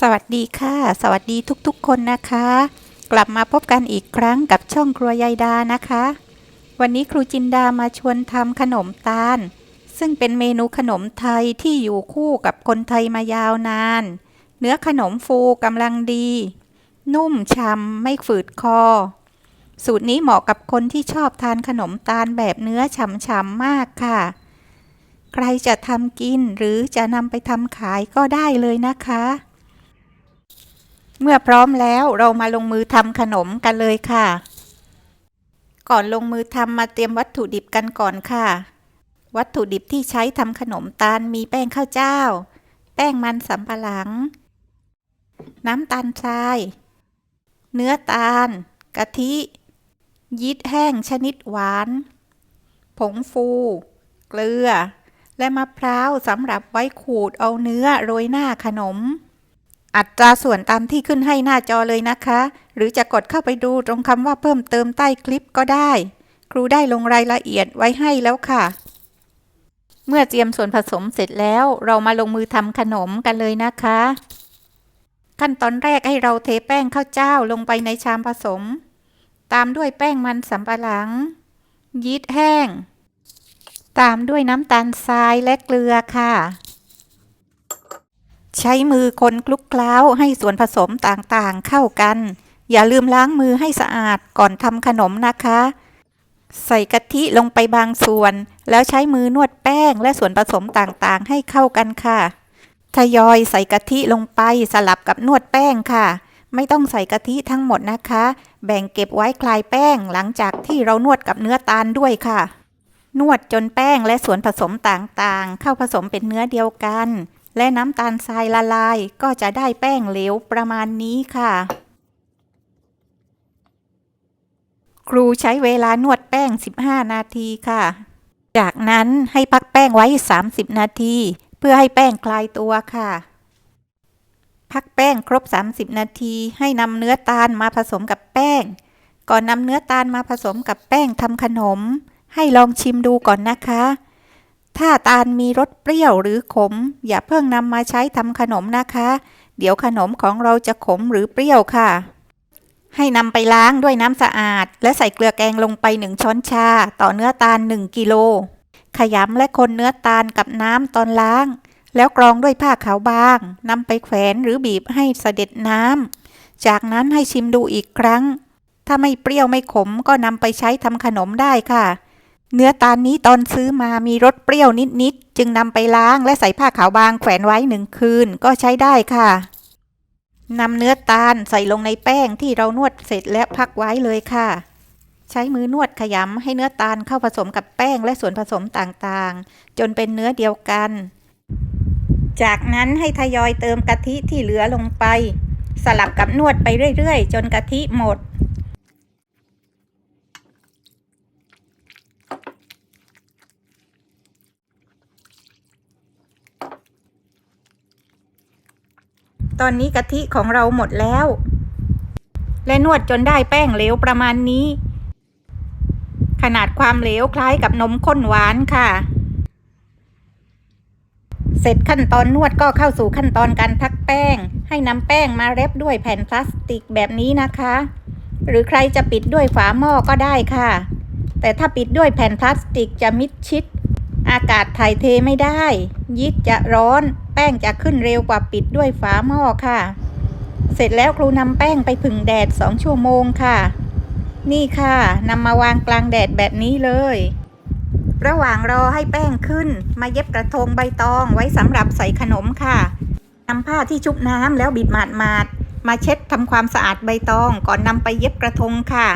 สวัสดีค่ะ สวัสดีทุกๆคนนะคะ กลับมาพบกันอีกครั้งกับช่องครัวยายดานะคะ วันนี้ครูจินดามาชวนทำขนมตาล ซึ่งเป็นเมนูขนมไทยที่อยู่คู่กับคนไทยมายาวนาน เนื้อขนมฟูกำลังดี นุ่มฉ่ำไม่ฝืดคอ สูตรนี้เหมาะกับคนที่ชอบทานขนมตาลแบบเนื้อฉ่ำๆมากค่ะ ใครจะทำกินหรือจะนำไปทำขายก็ได้เลยนะคะ เมื่อพร้อมแล้วเรามาลงมือทำขนมกันเลยค่ะ ก่อนลงมือทำมาเตรียมวัตถุดิบกันก่อนค่ะ วัตถุดิบที่ใช้ทำขนมตาลมีแป้งข้าวเจ้า แป้งมันสำปะหลัง น้ำตาลทราย เนื้อตาล กะทิ ยีสต์แห้งชนิดหวาน ผงฟู เกลือ และมะพร้าวสำหรับไว้ขูดเอาเนื้อโรยหน้าขนม อัตราส่วนตามที่ขึ้นให้หน้าจอเลยนะคะ หรือจะกดเข้าไปดูตรงคำว่าเพิ่มเติมใต้คลิปก็ได้ ครูได้ลงรายละเอียดไว้ให้แล้วค่ะ เมื่อเตรียมส่วนผสมเสร็จแล้วเรามาลงมือทำขนมกันเลยนะคะ ขั้นตอนแรกให้เราเทแป้งข้าวเจ้าลงไปในชามผสม ตามด้วยแป้งมันสำปะหลัง ยีสต์แห้ง ตามด้วยน้ำตาลทรายและเกลือค่ะ ใช้มือคนคลุกเคล้าให้ส่วนผสมต่างๆเข้ากัน อย่าลืมล้างมือให้สะอาดก่อนทำขนมนะคะ ใส่กะทิลงไปบางส่วน แล้วใช้มือนวดแป้งและส่วนผสมต่างๆ ให้เข้ากันค่ะทยอยใส่กะทิลงไปสลับกับนวดแป้งค่ะ ไม่ต้องใส่กะทิทั้งหมดนะคะ แบ่งเก็บไว้คลายแป้งหลังจากที่เรานวดกับเนื้อตาลด้วยค่ะ นวดจนแป้งและส่วนผสมต่างๆ เข้าผสมเป็นเนื้อเดียวกัน และน้ำตาลทรายละลายก็จะได้แป้งเหลวประมาณนี้ค่ะ ครูใช้เวลานวดแป้ง 15 นาทีค่ะ จากนั้นให้พักแป้งไว้ 30 นาที เพื่อให้แป้งคลายตัวค่ะ พักแป้งครบ 30 นาที ให้นำเนื้อตาลมาผสมกับแป้ง ก่อนนำเนื้อตาลมาผสมกับแป้งทำขนม ให้ลองชิมดูก่อนนะคะ ถ้าตาลมีรสเปรี้ยวหรือขม อย่าเพิ่งนำมาใช้ทำขนมนะคะ เดี๋ยวขนมของเราจะขมหรือเปรี้ยวค่ะ ให้นำไปล้างด้วยน้ำสะอาด และใส่เกลือแกงลงไป1ช้อนชา ต่อเนื้อตาล 1 กิโล ขยำและคนเนื้อตาลกับน้ำตอนล้าง แล้วกรองด้วยผ้าขาวบางนำไปแขวนหรือบีบให้เสด็จน้ำจากนั้นให้ชิมดูอีกครั้ง ถ้าไม่เปรี้ยวไม่ขมก็นำไปใช้ทำขนมได้ค่ะ เนื้อตาลนี้ตอนซื้อมามีรสเปรี้ยวนิดๆ จึงนำไปล้างและใส่ผ้าขาวบางแขวนไว้หนึ่งคืนก็ใช้ได้ค่ะนำเนื้อตาลใส่ลงในแป้งที่เรานวดเสร็จและพักไว้เลยค่ะ ใช้มือนวดขยำให้เนื้อตาลเข้าผสมกับแป้งและส่วนผสมต่างๆ จนเป็นเนื้อเดียวกัน จากนั้นให้ทยอยเติมกะทิที่เหลือลงไป สลับกับนวดไปเรื่อยๆ จนกะทิหมด ตอนนี้กะทิของเราหมดแล้ว และนวดจนได้แป้งเหลวประมาณนี้ ขนาดความเหลวคล้ายกับนมข้นหวานค่ะ เสร็จขั้นตอนนวดก็เข้าสู่ขั้นตอนการพักแป้ง ให้นำแป้งมาเร็บด้วยแผ่นพลาสติกแบบนี้นะคะ หรือใครจะปิดด้วยฝาหม้อก็ได้ค่ะ แต่ถ้าปิดด้วยแผ่นพลาสติกจะมิดชิด อากาศถ่ายเทไม่ได้ยีสต์จะร้อน ป้งจะขึ้นเร็วกว่าปิดด้วยฝาหม้อค่ะ เสร็จแล้วครูนำแป้งไปผึ่งแดด 2 ชั่วโมงค่ะ นี่ค่ะนำมาวางกลางแดดแบบนี้เลย ระหว่างรอให้แป้งขึ้น มาเย็บกระทงใบตองไว้สำหรับใส่ขนมค่ะนำผ้าที่ชุบน้ำแล้วบิดหมาดๆมาเช็ดทำความสะอาดใบตองก่อนนำไปเย็บกระทงค่ะ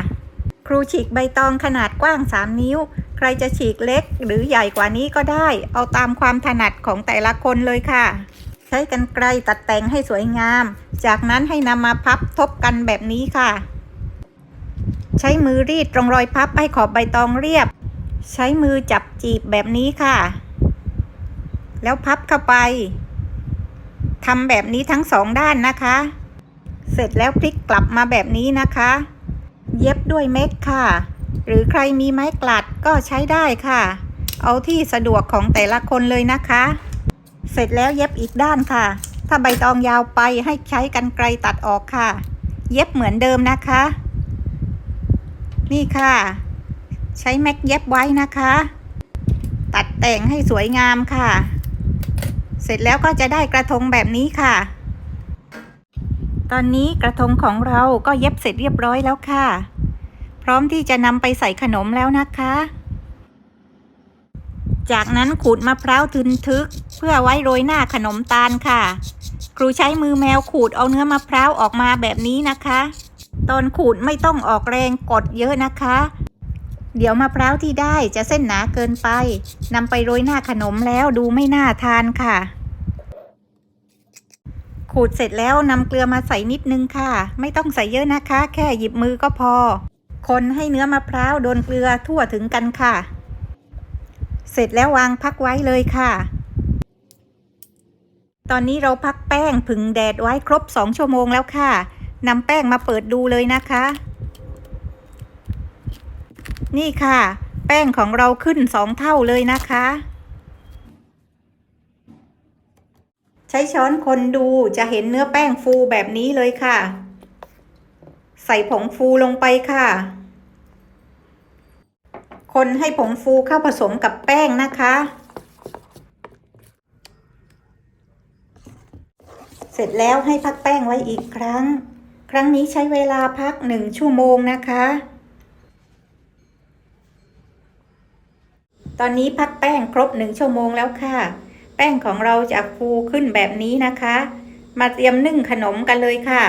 ครูฉีกใบตองขนาดกว้าง 3 นิ้ว รจะฉีกเล็กหรือใหญ่กว่านี้ก็ได้ เอาตามความถนัดของแต่ละคนเลยค่ะ ใช้กันไกลตัดแต่งให้สวยงาม จากนั้นให้นำมาพับทบกันแบบนี้ค่ะ ใช้มือรีดตรงรอยพับให้ขอบใบตองเรียบ ใช้มือจับจีบแบบนี้ค่ะ แล้วพับเข้าไปทำแบบนี้ทั้งสองด้านนะคะ เสร็จแล้วพลิกกลับมาแบบนี้นะคะ เย็บด้วยเม็ดค่ะ หรือใครมีไม้กลัดก็ใช้ได้ค่ะ เอาที่สะดวกของแต่ละคนเลยนะคะ เสร็จแล้วเย็บอีกด้านค่ะ ถ้าใบตองยาวไปให้ใช้กันไกรตัดออกค่ะ เย็บเหมือนเดิมนะคะ นี่ค่ะ ใช้แม็กเย็บไว้นะคะ ตัดแต่งให้สวยงามค่ะ เสร็จแล้วก็จะได้กระทงแบบนี้ค่ะตอนนี้กระทงของเราก็เย็บเสร็จเรียบร้อยแล้วค่ะ พร้อมที่จะนำไปใส่ขนมแล้วนะคะ จากนั้นขูดมะพร้าวทึนทึก เพื่อไว้โรยหน้าขนมตาลค่ะ ครูใช้มือแมวขูดเอาเนื้อมะพร้าวออกมาแบบนี้นะคะ ตอนขูดไม่ต้องออกแรงกดเยอะนะคะ เดี๋ยวมะพร้าวที่ได้จะเส้นหนาเกินไปนำไปโรยหน้าขนมแล้วดูไม่น่าทานค่ะขูดเสร็จแล้วนำเกลือมาใส่นิดนึงค่ะ ไม่ต้องใส่เยอะนะคะ แค่หยิบมือก็พอ คนให้เนื้อมะพร้าวโดนเกลือทั่วถึงกันค่ะ เสร็จแล้ววางพักไว้เลยค่ะ ตอนนี้เราพักแป้งผึ่งแดดไว้ครบ 2 ชั่วโมงแล้วค่ะนำแป้งมาเปิดดูเลยนะคะ นี่ค่ะ แป้งของเราขึ้น 2 เท่าเลยนะคะ ใช้ช้อนคนดูจะเห็นเนื้อแป้งฟูแบบนี้เลยค่ะ ใส่ผงฟูลงไปค่ะ คนให้ผงฟูเข้าผสมกับแป้งนะคะ เสร็จแล้วให้พักแป้งไว้อีกครั้ง ครั้งนี้ใช้เวลาพักหนึ่งชั่วโมงนะคะ ตอนนี้พักแป้งครบหนึ่งชั่วโมงแล้วค่ะ แป้งของเราจะฟูขึ้นแบบนี้นะคะ มาเตรียมนึ่งขนมกันเลยค่ะ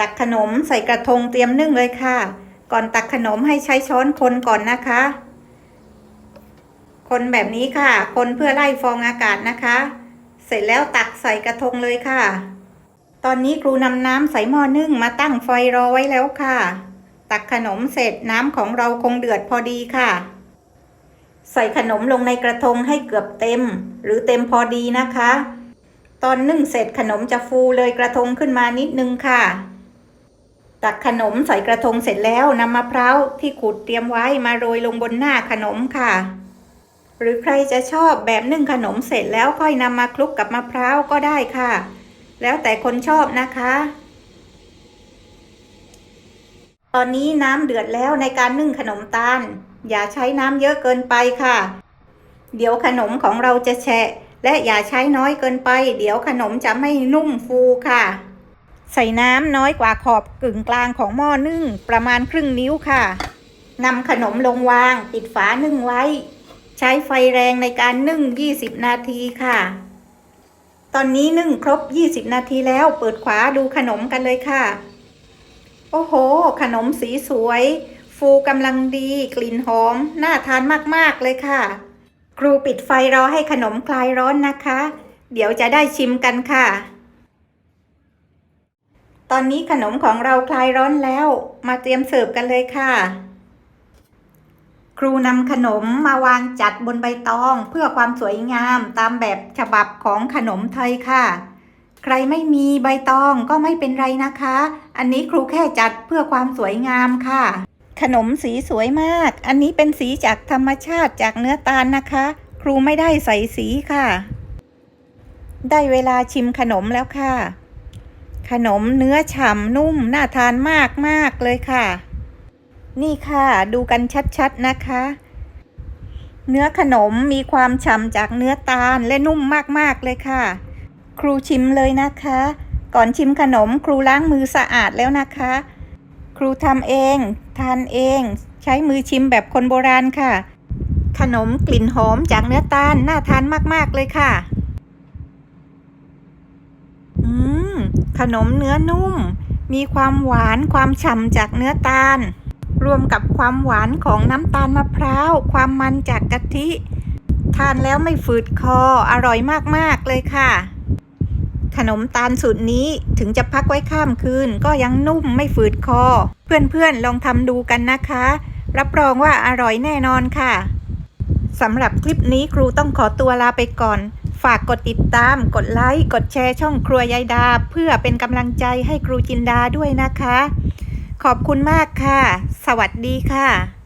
ตักขนมใส่กระทงเตรียมนึ่งเลยค่ะ ก่อนตักขนมให้ใช้ช้อนคนก่อนนะคะ คนแบบนี้ค่ะ คนเพื่อไล่ฟองอากาศนะคะ เสร็จแล้วตักใส่กระทงเลยค่ะ ตอนนี้ครูนำน้ำใส่หม้อนึ่งมาตั้งไฟรอไว้แล้วค่ะ ตักขนมเสร็จน้ำของเราคงเดือดพอดีค่ะ ใส่ขนมลงในกระทงให้เกือบเต็ม หรือเต็มพอดีนะคะ ตอนนึ่งเสร็จขนมจะฟูเลยกระทงขึ้นมานิดนึงค่ะ ตักขนมใส่กระทงเสร็จแล้วนำมะพร้าวที่ขูดเตรียมไว้มาโรยลงบนหน้าขนมค่ะ หรือใครจะชอบแบบนึ่งขนมเสร็จแล้วค่อยนำมาคลุกกับมะพร้าวก็ได้ค่ะ แล้วแต่คนชอบนะคะ ตอนนี้น้ำเดือดแล้วในการนึ่งขนมตาล อย่าใช้น้ำเยอะเกินไปค่ะ เดี๋ยวขนมของเราจะแฉะ และอย่าใช้น้อยเกินไป เดี๋ยวขนมจะไม่นุ่มฟูค่ะ ใส่น้ำน้อยกว่าขอบกึ่งกลางของหม้อนึ่งประมาณครึ่งนิ้วค่ะนำขนมลงวางปิดฝานึ่งไว้ ใช้ไฟแรงในการนึ่ง 20 นาทีค่ะ ตอนนี้นึ่งครบ 20 นาทีแล้วเปิดขวาดูขนมกันเลยค่ะ โอ้โห ขนมสีสวย ฟูกำลังดีกลิ่นหอม น่าทานมากๆเลยค่ะ ครูปิดไฟรอให้ขนมคลายร้อนนะคะ เดี๋ยวจะได้ชิมกันค่ะ ตอนนี้ขนมของเราคลายร้อนแล้ว มาเตรียมเสิร์ฟกันเลยค่ะ ครูนำขนมมาวางจัดบนใบตอง เพื่อความสวยงามตามแบบฉบับของขนมไทยค่ะ ใครไม่มีใบตองก็ไม่เป็นไรนะคะ อันนี้ครูแค่จัดเพื่อความสวยงามค่ะ ขนมสีสวยมาก อันนี้เป็นสีจากธรรมชาติจากเนื้อตาลนะคะ ครูไม่ได้ใส่สีค่ะ ได้เวลาชิมขนมแล้วค่ะ ขนมเนื้อฉ่ำนุ่มน่าทานมากมากเลยค่ะ นี่ค่ะดูกันชัดๆนะคะ เนื้อขนมมีความฉ่ำจากเนื้อตาลและนุ่มมากๆเลยค่ะ ครูชิมเลยนะคะ ก่อนชิมขนมครูล้างมือสะอาดแล้วนะคะ ครูทำเอง ทานเอง ใช้มือชิมแบบคนโบราณค่ะ ขนมกลิ่นหอมจากเนื้อตาลน่าทานมากๆเลยค่ะ ขนมเนื้อนุ่ม มีความหวานความฉ่ำจากเนื้อตาล รวมกับความหวานของน้ำตาลมะพร้าว ความมันจากกะทิ ทานแล้วไม่ฝืดคอ อร่อยมาก ๆ เลยค่ะ ขนมตาลสูตรนี้ถึงจะพักไว้ข้ามคืน ก็ยังนุ่มไม่ฝืดคอ เพื่อนๆ ลองทำดูกันนะคะ รับรองว่าอร่อยแน่นอนค่ะสำหรับคลิปนี้ครูต้องขอตัวลาไปก่อน ฝากกดติดตาม กดไลค์ กดแชร์ช่องครัวยายดา เพื่อเป็นกำลังใจให้ครูจินดาด้วยนะคะ ขอบคุณมากค่ะ สวัสดีค่ะ